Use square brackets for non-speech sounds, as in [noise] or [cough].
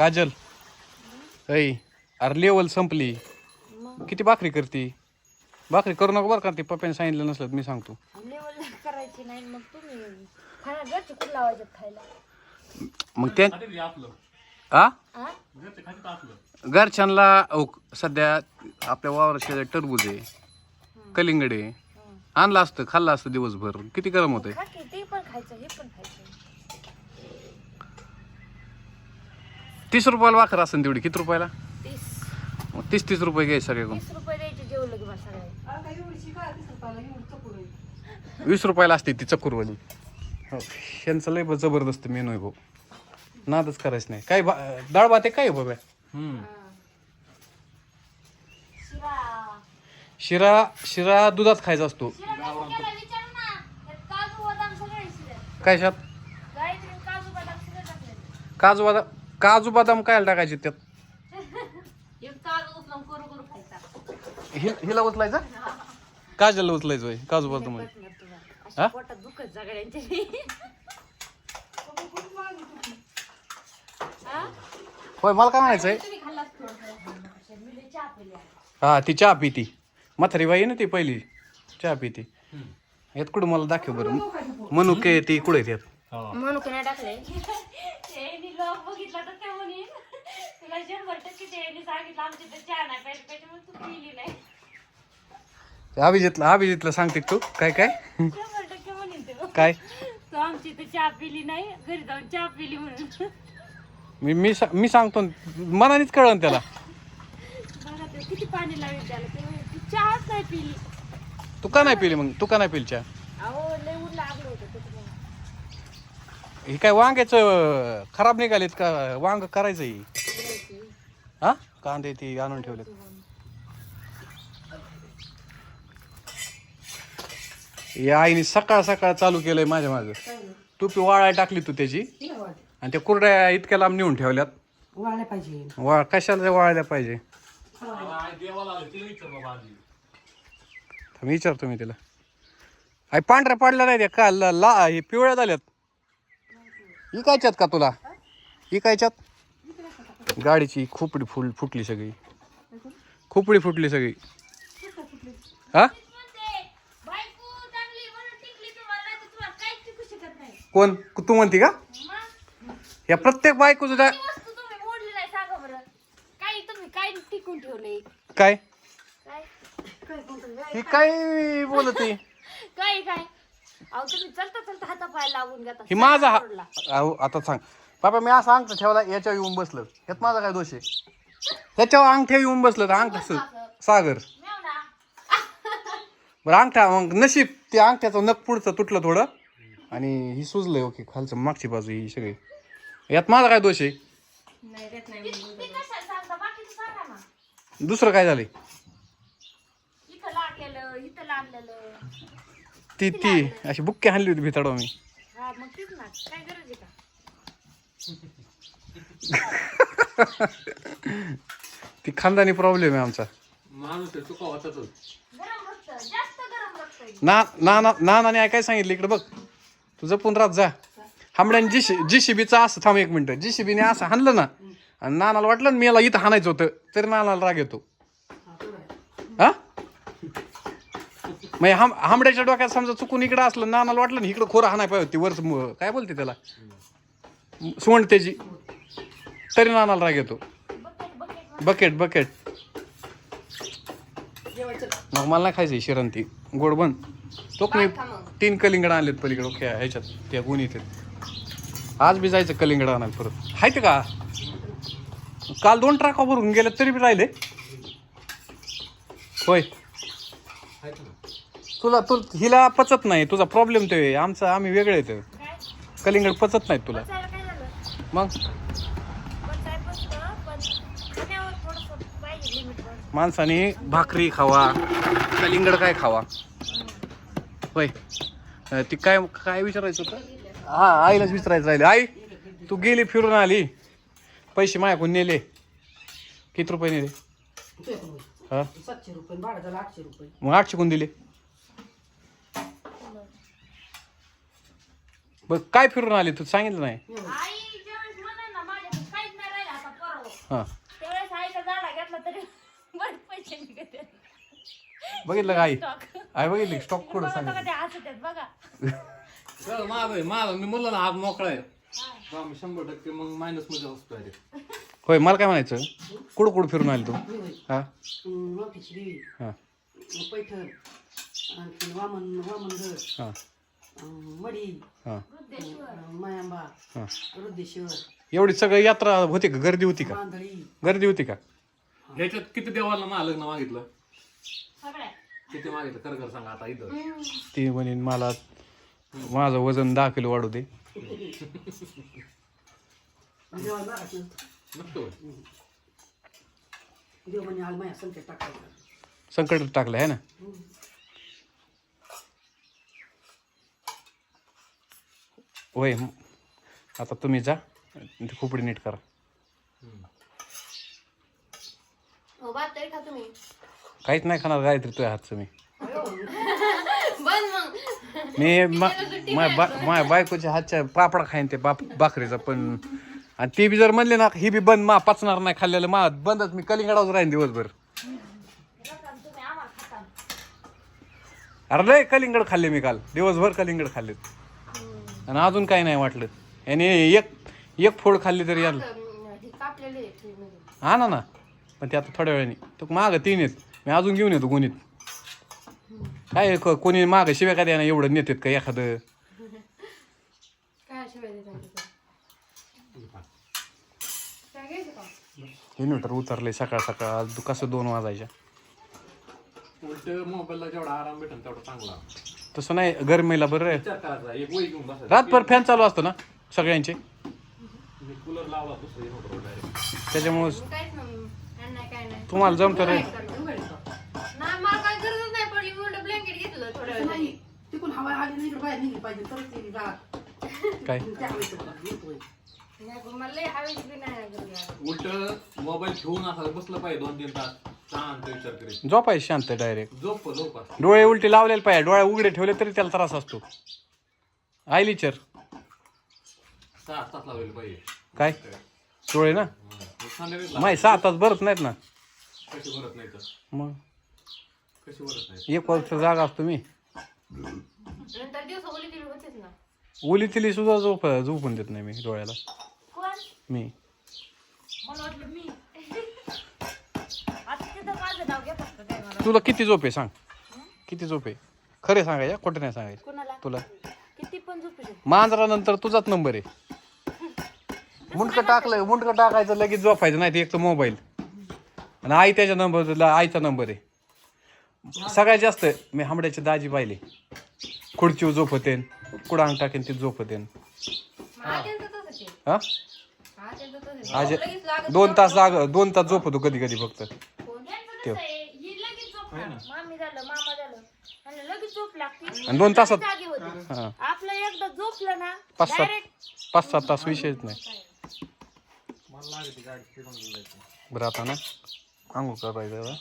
काजल ऐ अरे लेवल संपली. किती भाकरी करते? भाकरी करू नका बरं का ते पप्प्याने सांगितलं नसलं तर मी सांगतो. लेवल करायची नाही मग तुम्ही खाना घरचे कुठं लावायचे खायला? मग त्या आ? हा घरच्यांना अहो, सध्या आपल्या वावरात शेजारी टरबूज आहे कलिंगड आहे. आणलं असतं खाल्लं असतं दिवसभर. किती गरम होतंय? खा की ते पण खायचं हे पण खायचं. तीस रुपयाला वाखर असेल तेवढी. किती रुपयाला? तीस. मग तीस तीस रुपये घ्यायचे सगळ्याकडून. तीस रुपये द्यायचे जेवलं की मला सगळे. वीस रुपयाला असते ती चक्करवाली हो यांचं लय जबरदस्त मेनू आहे भाऊ. नादच करायचं नाही. काय भा- डाळ भात आहे काय आहे बाबा? शिरा. शिरा शिरा दुधात खायचा असतो. काय शात काजू बदाम काजू बदाम काय टाकायचे त्यात? हि हिला उचलायचा? काजलला उचलायचं होय, काजू बदाम होय. हा? पोटात दुखत सगळ्यांचे. हा? होय मला काय म्हणायचंय? आहे. हा ती चहा पिती. म्हातारी बाई आहे ना ती पहिली. चहा पिती. यात कुठं मला दाखव बरं. मनुके ती कुठे त्यात म्हणून की नाही टाकले. लोक बघितला तर ते म्हणेन. तुला शंभर टक्के त्यांनी सांगितलं आमची तर चहा नाही पाहिजे त्याच्यामुळे तू पिली नाही. अभिजितला अभिजितला सांगते तू. काय काय? शंभर टक्के म्हणेन ते. काय? तू आमची तर चहा पिली नाही घरी जाऊन चहा पिली म्हणून. मी मी सा- मी सांगतो न- मनानेच कळन त्याला. बघा ते किती पाणी लावेल त्याला. ते म्हणे, तू चहाच नाही पिली. तू का नाही पिली मग? तू का नाही पिली चहा अहो लय ऊन लागलं होतं त्याच्यामुळे हे काय वांग्याचं खराब निघालेत का? वांग करायचं ही. हा? कांदे ती आणून ठेवलेत. या आईने सकाळ सकाळ चालू केलंय माझ्या मागं. टोपी वाळाय टाकली तू त्याची. आणि त्या कुरड्या इतक्या लांब नेऊन ठेवल्यात. वाळल्या पाहिजे. वा कशाला वाळल्या पाहिजे? थांब, विचारतो मी तिला. आई पांढऱ्या पाडल्या नाही त्या का? ला ला- हे पिवळ्या झाल्यात. इकायच्यात का तुला? इकायच्यात? गाडीची खोपडी फुल फुटली सगळी. खोपडी फुटली सगळी. हा? कोण? तू म्हणते का? या प्रत्येक बायको काय काय? ही काय बोलत? [laughs] काय काय? अहो तुम्ही चलता चलता हाता पाय लागून घेता. ही माझा हा सोडला. अहो आता सांग. बाबा मी असं अंगठा ठेवला याच्यावर येऊन बसलं. यात माझा काय दोष आहे? त्याच्यावर अंगठ्या येऊन बसलं तर अंगठा स- सागर. बरं अंगठा मग नशीब ते अंगठ्याचं नख पुढचं तुटलं थोडं. आणि ही सुजलंय ओके खालचं मागची बाजू ही सगळी. यात माझा काय दोष आहे? ते कशाला सांगता? बाकीचं सांगा ना. दुसरं काय झालंय? इथं लागलेलं इथं लागलेलं ती ती. अशी बुक्की हाणली होती भिताडो मी. हा मग तेच ना. काय गरज आहे का? [laughs] ती खानदानी प्रॉब्लेम आहे आमचा. गरम रक्त जास्त गरम रक्त आहे. ना ना ना काय सांगितलं इकडे बघ. तू जपून राहत जा. हांबड्याने जी जी शिबीचं असं थांब एक मिनिट. जी शिबीने असं हाणलं ना आणि नानाला वाटलं ना मी याला इथं हाणायचं होतं तरी नानाला राग येतो. हा? मग हाम हांबड्याच्या डोक्यात समजा चुकून इकडं असलं नानाला वाटलं ना इकडं खोरं हाणाय पाहिजे ती वरच म- काय बोलते त्याला? सोंड त्याची तरी नानाला राग येतो. Bucket bucket. बकेट बकेट मग मला नाही खायचं शिरंती. गोड बन. तो मी तीन कलिंगड आणलेत पलीकडे. ओके ह्याच्यात त्या गुणीत आज बी जायचं कलिंगड आणायला परत. आहेत का? काल दोन ट्राका भरून गेले तरी बी राहिले. होय. तुला तू हिला पचत नाही. तुझा प्रॉब्लेम तो आहे. आमचा आम्ही वेगळे येतो कलिंगड पचत नाहीत तुला. मग? माणसाने भाकरी खावा कलिंगड काय खावा? होय. ती काय काय विचारायचं होतं? हा आईलाच विचारायचं राहिले. आई तू गेली फिरून आली. पैसे माझ्याकडून नेले. किती रुपये नेले? हा? मग आठशे कोण दिले. बघ काय फिरून आली? तू सांगितलं नाही? आई ज्यावेळेस म्हणे ना माझ्याकडे काहीच नाही राहिलं आता हां. त्यावेळेस आईचा झाडा घेतला तरी बरेच पैसे निघत बघितलं का आई? स्टॉक आई बघितली स्टॉक कुठं बघा सांगितलं. ते हसत आहेत बघा. माझं माझं मी म्हणलं ना आज मोकळा आहे. बा, मी शंभर टक्के मग मायनसमध्ये असतो अरे. होय मला काय म्हणायचं? कुठं कुठं फिरून आली तू. हा? हां. पैठण. आणखी वामन वामनगड. हां. मडी हां. मायांबा हां. एवढी सगळी यात्रा होती का? गर्दी होती का? गर्दी होती का? ह्याच्यात किती देवाला मला लग्न मागितलं? सगळ्या. किती मागितलं? कर कर सांगा आता इथं. ती म्हणे मला माझं वजन दहा किलो वाढू दे. देवाला मागायचं नसतो देव म्हणे आज माया संकट टाकायचं संकट टाकलं आहे ना? होय आता तुम्ही जा खोपडी नीट करा. हो काहीच नाही खाणार गायत्री तुझ्या हातचं मी. [laughs] मी माझ्या बायकोच्या हातच्या पापडा खाईन ते बाप बाकरीचा पण आणि ती बी जर म्हणले ना ही बी बंद मा पचणार नाही खाल्लेलं मा बंदच मी कलिंगडावर राहीन दिवसभर. अरे लय कलिंगड खाल्ले मी काल दिवसभर कलिंगड खाल्लेत. आणि अजून काही नाही वाटलं. याने एक एक फोड खाल्ली तरी याला. हे कापलेले आहे फ्रीजमध्ये. ना ना. पण ते आता थोड्या वेळाने. तो मागं तीन आहेत. मी अजून घेऊन येतो गुणीत काय क- कोणी मागं शिव्या का द्या एवढं नेतात का एखादं? काय शिवाय देतात तिथं? काय घ्यायचं का? इन्व्हर्टर उतरले सकाळ सकाळ. आज दु- कसं दोन वाजायच्या? उलट मोबाईलला जेवढा आराम भेटेल तेवढा चांगला. तसं नाही गरमीला बरं आहे. विचार करायचा एक वही घेऊन बसायचं. रातभर फॅन चालू असतो ना सगळ्यांचे. मी कूलर लावला दुसरं इन्व्हर्टर डायरेक्ट त्याच्यामुळे मग काहीच नाही काय नाही काय नाही. तुम्हाला जमतं रे नाही मला काय गरजच नाही पडली मी उलट ब्लँकेट घेतलं थोड्या वेळ नाही. तिकून हवा आली नाही इकडे बाहेर निघली पाहिजे तरच ते राहत. काय? [laughs] त्या हवेचं बघा, येतोय. नाही पण मला लई हवेची बी नाही गरज. आहे. उलट मोबाईल ठेवून असं बसलं पाहिजे दोन तीन तास. शांत विचार करीत. झोपायचं शांत डायरेक्ट झोप झोप असते. डोळे उलटे लावलेले पाहिजे डोळे उघडे ठेवले तरी त्याला त्रास असतो. आयलीचर सहा तास लावले पाहिजे. काय? डोळे ना? हं. मग संध्याकाळी लाव. माही सहा तास भरत नाहीत ना? कशी भरत नाही तर मग? कशी भरत नाही एक वर्ष जागा असतो मी. नंतर दिवस ओली तिली होतेच ना. ओली तिली सुद्धा झोप झोपून देत नाही मी डोळ्याला. कोण? मी. मला वाटलं मी आता तिथं माझं नाव घेतात का काय मला तुला किती झोप आहे सांग. किती झोप आहे? खरे सांगायचं खोटे नाही सांगायचं. कोणाला? तुला? किती पण झोपू दे मांजरानंतर तुझाच नंबर आहे. मुंडकं टाकलं मुंडकं टाकायचं लगेच झोपायचं नाही ते एक तर मोबाईल. आणि आई त्याच्या नंबर आईचा नंबर आहे. सगळ्यात जास्त मी हांबड्याची दाजी पाहिले. खुर्चीवर झोपते कुठं अंग टाकेन ती झोपते हा? आज दोन तास जाग दोन तास झोपतो कधी कधी फक्त. मामी झालं मामा झालं. आणि लगेच झोप लागते. आणि दोन तासात जागी होते हा. आपलं एकदा झोपलं ना पाच सात डायरेक्ट पाच सात तास विषयच नाही. मला लागते गाडी फिरून जायचं. बरं आता ना? आंघोळ करायचं